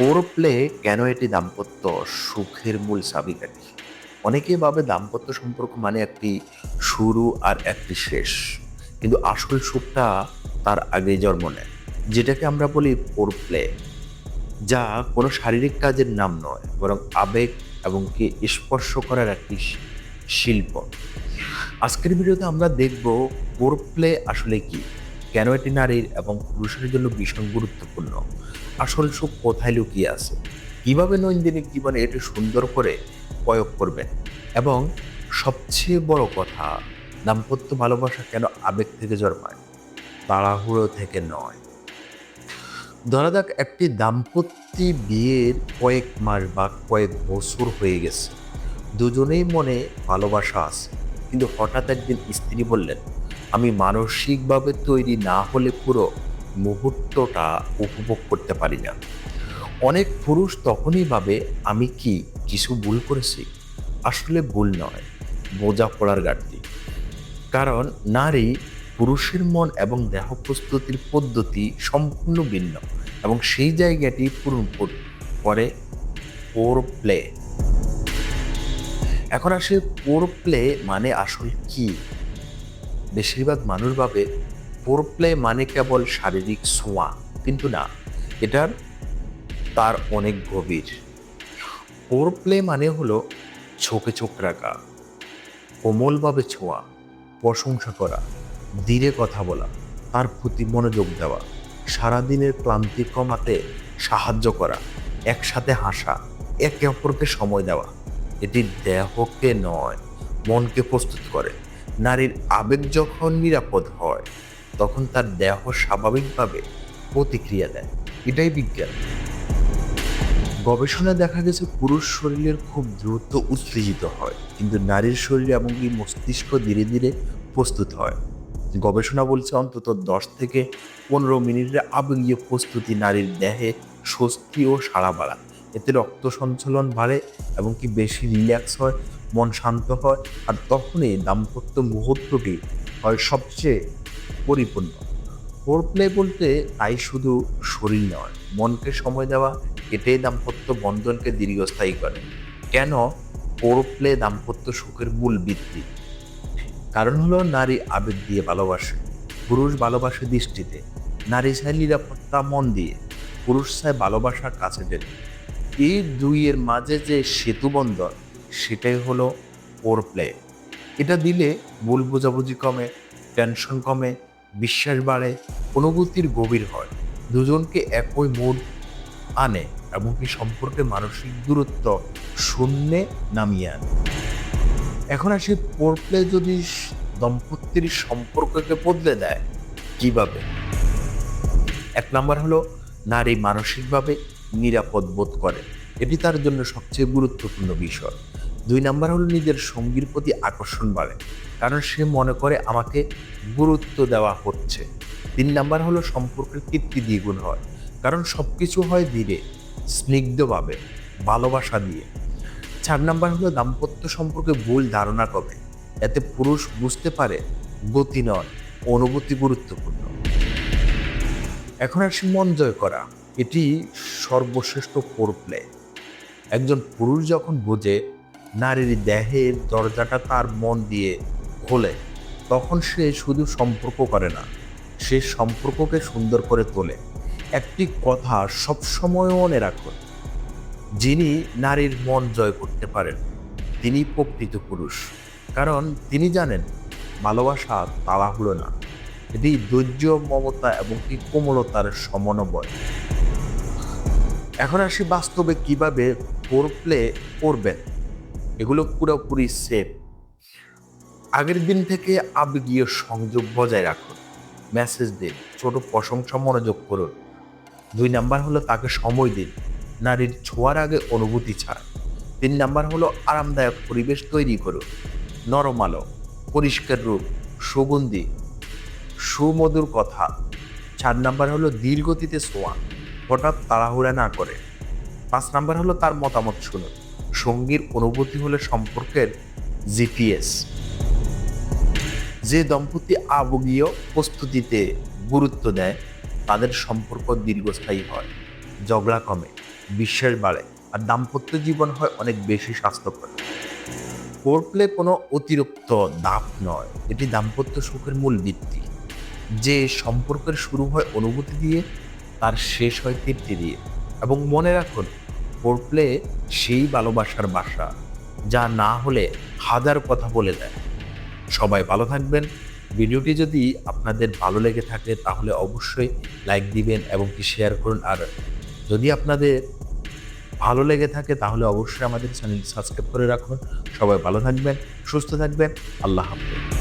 Four play কেন এটি দাম্পত্য সুখের মূল চাবিকাঠি? অনেকে ভাবে দাম্পত্য সম্পর্ক মানে একটি শুরু আর একটি শেষ। কিন্তু আসল সুখটা তার আগে জন্ম নেয়, যেটাকে আমরা বলি ফোর প্লে যা কোনো শারীরিক কাজের নাম নয়, বরং আবেগ এবং কি স্পর্শ করার একটি শিল্প। আজকের ভিডিওতে আমরা দেখব ফোর প্লে আসলে কি। কেন এটি নারীর এবং পুরুষের জন্য ভীষণ গুরুত্বপূর্ণ? আসল সুখ কোথায় লুকিয়ে আছে? কীভাবে নৈন্দিনিক জীবনে এটি সুন্দর করে প্রয়োগ করবেন? এবং সবচেয়ে বড় কথা, দাম্পত্য ভালোবাসা কেন আবেগ থেকে জন্মায়? তাড়াহুড়ো থেকে নয়। ধরা যাক একটি দাম্পত্য বিয়ের কয়েক মাস বা কয়েক বছর হয়ে গেছে। দুজনেই মনে ভালোবাসা আছে। কিন্তু হঠাৎ একদিন স্ত্রী বললেন আমি মানসিকভাবে তৈরি না হলে পুরো মুহূর্তটা উপভোগ করতে পারি না। অনেক পুরুষ তখনই ভাবে, আমি কি কিছু ভুল করেছি? আসলে ভুল নয়, বোঝা পড়ার ঘাটতি। কারণ নারী পুরুষের মন এবং দেহ প্রস্তুতির পদ্ধতি সম্পূর্ণ ভিন্ন এবং সেই জায়গাটি পূরণ করে পোর প্লে এখন আসে পোর প্লে মানে আসল কি? বেশিরভাগ মানুষ ভাবে পোর প্লে মানে কেবল শারীরিক ছোঁয়া, কিন্তু না এটার তার অনেক গভীর। পোর প্লে মানে হলো চোখে চোখ রাখা, কোমলভাবে ছোঁয়া, প্রশংসা করা, ধীরে কথা বলা, তার প্রতি মনোযোগ দেওয়া, সারাদিনের ক্লান্তি কমাতে সাহায্য করা, একসাথে হাসা, একে অপরকে সময় দেওয়া। এটি দেহকে নয়, মনকে প্রস্তুত করে। নারীর আবেগ যখন নিরাপদ হয়, তখন তার দেহ স্বাভাবিকভাবে প্রতিক্রিয়া দেয়। এটাই বিজ্ঞান। গবেষণায় দেখা গেছে, পুরুষ শরীরের খুব দ্রুত উত্তেজিত হয়, কিন্তু নারীর শরীর এমনকি মস্তিষ্ক ধীরে ধীরে প্রস্তুত হয়। গবেষণা বলছে, অন্তত দশ থেকে পনেরো মিনিটের আবেগীয় প্রস্তুতি নারীর দেহে স্বস্তি ও সাড়া বাড়ায়। এতে রক্ত সঞ্চালন বাড়ে এবং কি বেশি রিল্যাক্স হয়, মন শান্ত হয় আর তখনই দাম্পত্য মুহূর্তটি হয় সবচেয়ে পরিপূর্ণ। ফোর প্লে বলতে তাই শুধু শরীর নয়, মনকে সময় দেওয়া এটাই দাম্পত্য বন্ধনকে দীর্ঘস্থায়ী করে। কেন? ফোর প্লে দাম্পত্য সুখের মূল ভিত্তি। কারণ হলো নারী আবেগ দিয়ে ভালোবাসে, পুরুষ ভালোবাসে দৃষ্টিতে, নারী চায় নিরাপত্তা মন দিয়ে, পুরুষ চায় ভালোবাসার কাছে যেতে। এই দুইয়ের মাঝে যে সেতু বন্ধন, সেটাই হলো ফোর প্লে এটা দিলে ভুল বোঝাবুঝি কমে টেনশন কমে, বিশ্বাস বাড়ে, অনুভূতির গভীর হয়। দুজনকে একই মুড আনে এবং কি সম্পর্কে মানসিক দূরত্ব শূন্যে নামিয়ে আনে। এখন আসি পোরপ্লে যদি দম্পতির সম্পর্ককে বদলে দেয়, কীভাবে? এক নাম্বার হলো নারী মানসিকভাবে নিরাপদ বোধ করে। এটি তার জন্য সবচেয়ে গুরুত্বপূর্ণ বিষয়। দুই নাম্বার হলো নিজের সঙ্গীর প্রতি আকর্ষণ বাড়ে, কারণ সে মনে করে আমাকে গুরুত্ব দেওয়া হচ্ছে। তিন নাম্বার হলো সম্পর্কের তৃপ্তি দ্বিগুণ হয়, কারণ সব কিছু হয় ধীরে, স্নিগ্ধভাবে, ভালোবাসা দিয়ে। চার নাম্বার হলো দাম্পত্য সম্পর্কে ভুল ধারণা কমে, এতে পুরুষ বুঝতে পারে গতি নয়, অনুভূতি গুরুত্বপূর্ণ। এখন আসি মন জয় করা। এটি সর্বশ্রেষ্ঠ প্লে একজন পুরুষ যখন বোঝে নারীর দেহের দরজাটা তার মন দিয়ে খোলে, তখন সে শুধু সম্পর্ক করে না, সে সম্পর্ককে সুন্দর করে তোলে। একটি কথা সবসময় মনে রাখুন, যিনি নারীর মন জয় করতে পারেন, তিনি প্রকৃত পুরুষ। কারণ তিনি জানেন, ভালোবাসা তাড়াহুড়ো না। এটি ধৈর্য মমতা এবং কি কোমলতার সমন্বয়। এখন আসি বাস্তবে কীভাবে ফোর প্লে করবেন। এগুলো পুরোপুরি সেফ আগের দিন থেকে আবেগীয় সংযোগ বজায় রাখুন। মেসেজ দিন, ছোট প্রশংসা মনোযোগ করুন। দুই নাম্বার হলো তাকে সময় দিন। নারীর ছোঁয়ার আগে অনুভূতি ছাড়। তিন নাম্বার হলো আরামদায়ক পরিবেশ তৈরি করুন। নরম আলো, পরিষ্কার রূপ, সুগন্ধি সুমধুর কথা। চার নাম্বার হলো ধীর গতিতে ছোঁয়া হঠাৎ তাড়াহুড়া না করে। পাঁচ নাম্বার হলো তার মতামত শুনুন। সঙ্গীর অনুভূতি হলে সম্পর্কের জিপিএস। যে দম্পতি আবগীয় প্রস্তুতিতে গুরুত্ব দেয়, তাদের সম্পর্ক দীর্ঘস্থায়ী হয়। ঝগড়া কমে, বিশ্বাস বাড়ে আর দাম্পত্য জীবন হয় অনেক বেশি স্বাস্থ্যকর। ফোরপ্লে কোনো অতিরিক্ত দাপ নয়। এটি দাম্পত্য সুখের মূল ভিত্তি। যে সম্পর্কের শুরু হয় অনুভূতি দিয়ে, তার শেষ হয় তৃপ্তি দিয়ে। এবং মনে রাখুন ফোরপ্লে সেই ভালোবাসার বাসা, যা না হলে হাজার কথা বলে দেয়। সবাই ভালো থাকবেন। ভিডিওটি যদি আপনাদের ভালো লেগে থাকে, তাহলে অবশ্যই লাইক দিবেন এবং কি শেয়ার করুন। আর যদি আপনাদের ভালো লেগে থাকে, তাহলে অবশ্যই আমাদের চ্যানেল সাবস্ক্রাইব করে রাখুন। সবাই ভালো থাকবেন, সুস্থ থাকবেন। আল্লাহ হাফেজ।